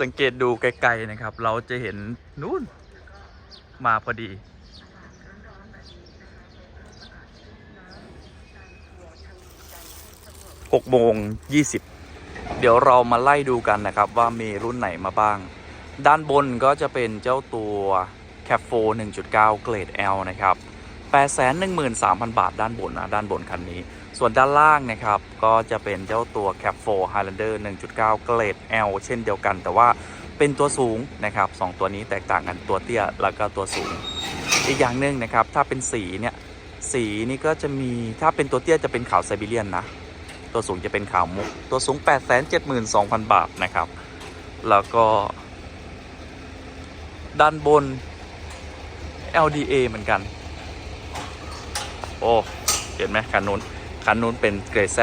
สังเกตดูไกลๆนะครับ เราจะเห็นนู่นมาพอดี6โมง20เดี๋ยวเรามาไล่ดูกันนะครับว่ามีรุ่นไหนมาบ้าง ด้านบนก็จะเป็นเจ้าตัว c a p 4 1.9 เกรด L นะครับ 813,000 บาทด้านบนนะ ด้านบนคันนี้ ส่วนด้านล่างนะครับ ก็จะเป็นเจ้าตัว c a p 4 Highlander 1.9 เกรด L เช่นเดียวกัน แต่ว่าเป็นตัวสูงนะครับสองตัวนี้แตกต่างกันตัวเตี้ยแล้วก็ตัวสูง อีกอย่างหนึ่งนะครับ ถ้าเป็นสีเนี่ยสีนี่ก็จะมีถ้าเป็นตัวเตี้ยจะเป็นขาวไซบีเรียนนะ ตัวสูงจะเป็นขาวมุก ตัวสูง 872,000 บาทนะครับ แล้วก็ ด้านบน LDA เหมือนกัน โอ้ เห็นไหมคันนู้น คันนู้นเป็นเกรด Z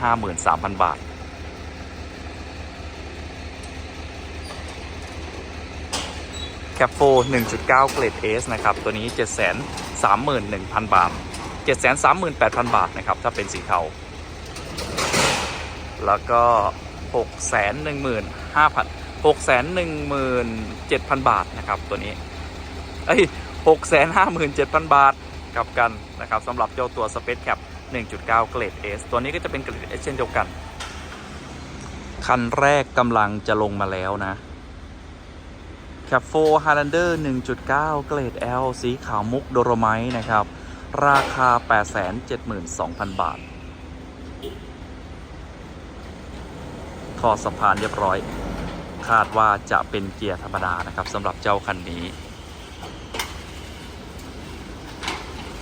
753,000บาท แคปโฟ1.9เกรด S นะครับ ตัวนี้731,000บาท738,000บาทนะครับ ถ้าเป็นสีเทา แล้วก็615,000 617,000บาทนะครับ ตัวนี้ เอ้ย657,000บาทกลับกันนะครับสำหรับเจ้าตัว Space Cap 1.9 เกรด S ตัวนี้ก็จะเป็นเกรด S เช่นเดียวกัน คันแรกกำลังจะลงมาแล้วนะ Cap 4 Highlander 1.9 เกรด L สีขาวมุกโดโรไมต์นะครับ ราคา 872,000 บาททอดสะพานเรียบร้อย คาดว่าจะเป็นเกียร์ธรรมดานะครับสำหรับเจ้าคันนี้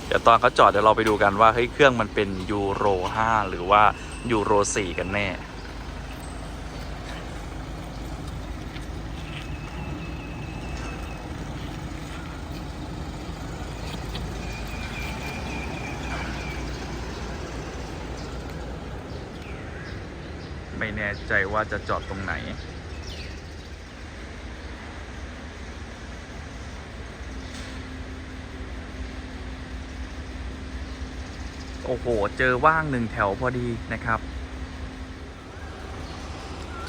เดี๋ยวตอนเขาจอดเดี๋ยวเราไปดูกันว่าเฮ้ยเครื่องมันเป็นยูโร5หรือว่ายูโร4กันแน่ไม่แน่ใจว่าจะจอดตรงไหน โอ้โห เจอว่างหนึ่งแถวพอดีนะครับ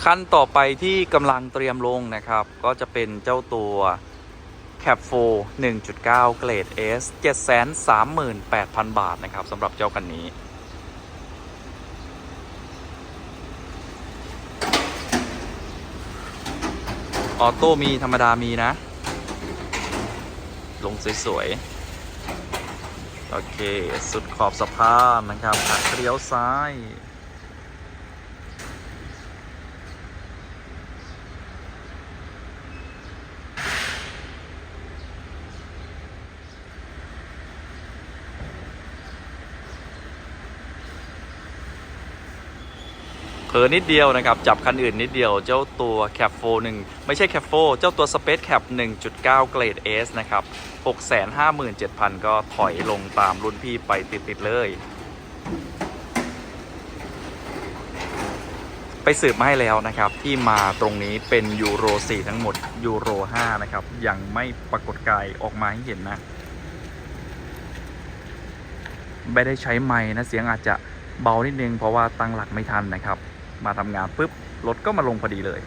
คันต่อไปที่กำลังเตรียมลงนะครับ ก็จะเป็นเจ้าตัว Cap 4 1.9 เกรด S 738,000 บาทนะครับสำหรับเจ้าคันนี้ออโต้มีธรรมดามีนะ ลงสวย ๆ โอเค สุดขอบสะพานนะครับหักเลี้ยวซ้าย ผลอนิดเดียวนะครับ จับคันอื่นนิดเดียวเจ้าตัว Cap 4 1ไม่ใช่ Cap 4เจ้าตัว Space Cap 1.9 เกรด S นะครับ 657,000 ก็ถอยลงตามรุ่นพี่ไปติด ๆ เลย ไปสืบมาให้แล้วนะครับ ที่มาตรงนี้เป็นยูโร 4 ทั้งหมดยูโร 5 นะครับ ยังไม่ปรากฏกายออกมาให้เห็นนะ ไม่ได้ใช้ไม้นะ เสียงอาจจะเบานิดนึงเพราะว่าตั้งหลักไม่ทันนะครับ มาทำงานปุ๊บรถก็มาลงพอดีเลย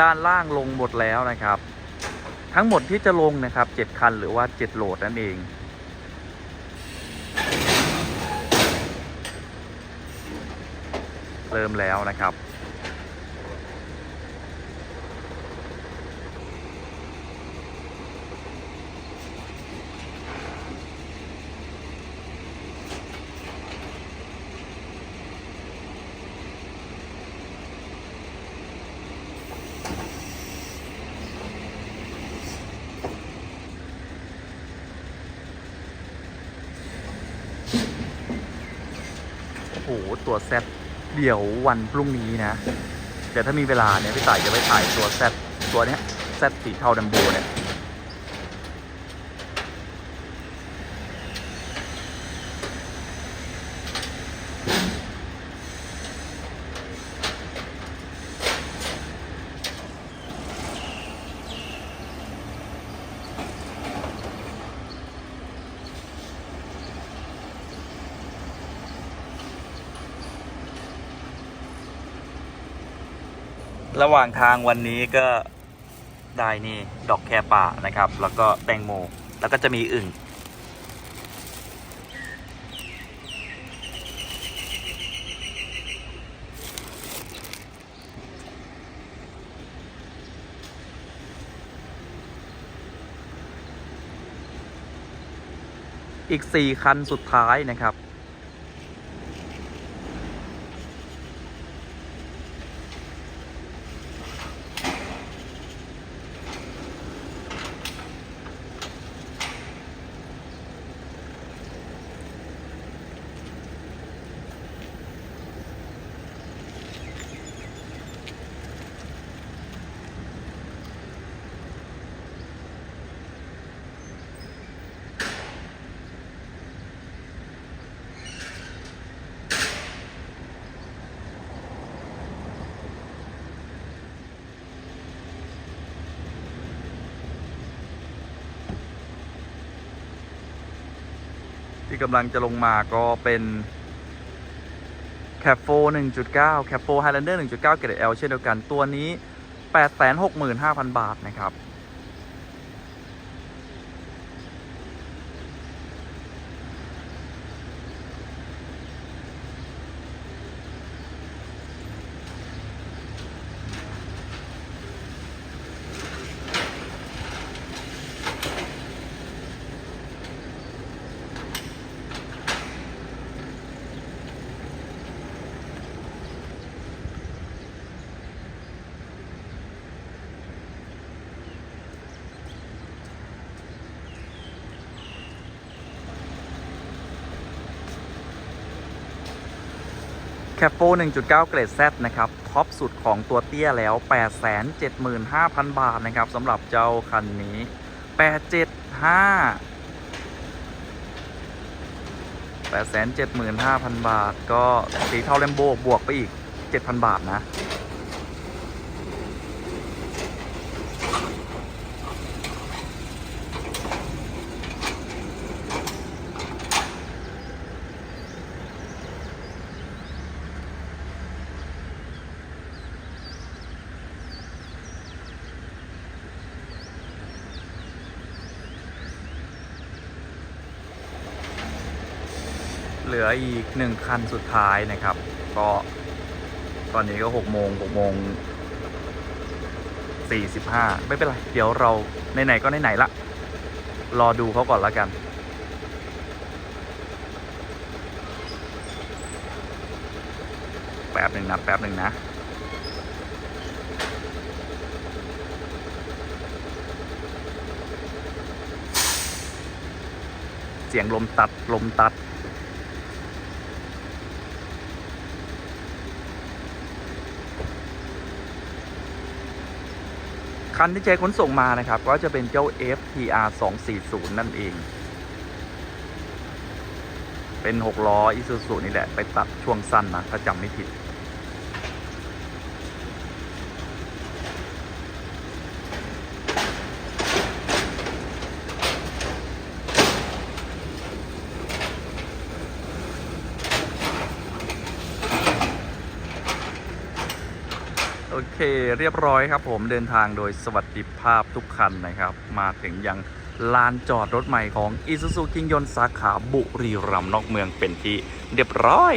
ด้านล่างลงหมดแล้วนะครับ ทั้งหมดที่จะลงนะครับ 7 คันหรือว่า 7 โหลดนั่นเอง เริ่มแล้วนะครับ หตัวแซดเดี๋ยววันพรุ่งนี้นะเดี๋ยวถ้ามีเวลาเนี่ยพี่ต่ายจะไปถ่ายตัวแซดตัวเนี้ยแซดสีเทาดัมโบเนี่ย ระหว่างทางวันนี้ก็ได้นี่ดอกแคป่านะครับ แล้วก็แตงโม แล้วก็จะมีอึ่ง อีก 4 คันสุดท้ายนะครับ ที่กำลังจะลงมาก็เป็นแคปโฟ1.9แคปโฟ Highlander 1.9 เกรด L เช่นเดียวกันตัวนี้ 865,000 บาทนะครับ แคปโฟ1.9 เกรด Z นะครับ ท็อปสุดของตัวเตี้ยแล้ว 875,000 บาทนะครับสำหรับเจ้าคันนี้ 875 875,000 บาท ก็สีเทาแลมโบบวกไปอีก 7,000 บาทนะ เหลืออีกหนึ่งคันสุดท้ายนะครับ ก็ตอนนี้ก็หกโมงหกโมงสี่สิบห้าไม่เป็นไร เดี๋ยวเราไหนๆก็ไหนๆละ รอดูเขาก่อนละกันแป๊บหนึ่งนะแป๊บหนึ่งนะ เสียงลมตัดลมตัด คันที่ใช้ขนส่งมานะครับ ก็จะเป็นเจ้า FTR 240 นั่นเอง เป็น 6 ล้อ i s u z u นี่แหละ ไปตัดช่วงสั้นนะ ถ้าจำไม่ผิด เค เรียบร้อยครับผมเดินทางโดยสวัสดิภาพทุกคันนะครับ มาถึงยังลานจอดรถใหม่ของ Isuzu คิงยนสาขาบุรีรัมย์นอกเมืองเป็นที่เรียบร้อย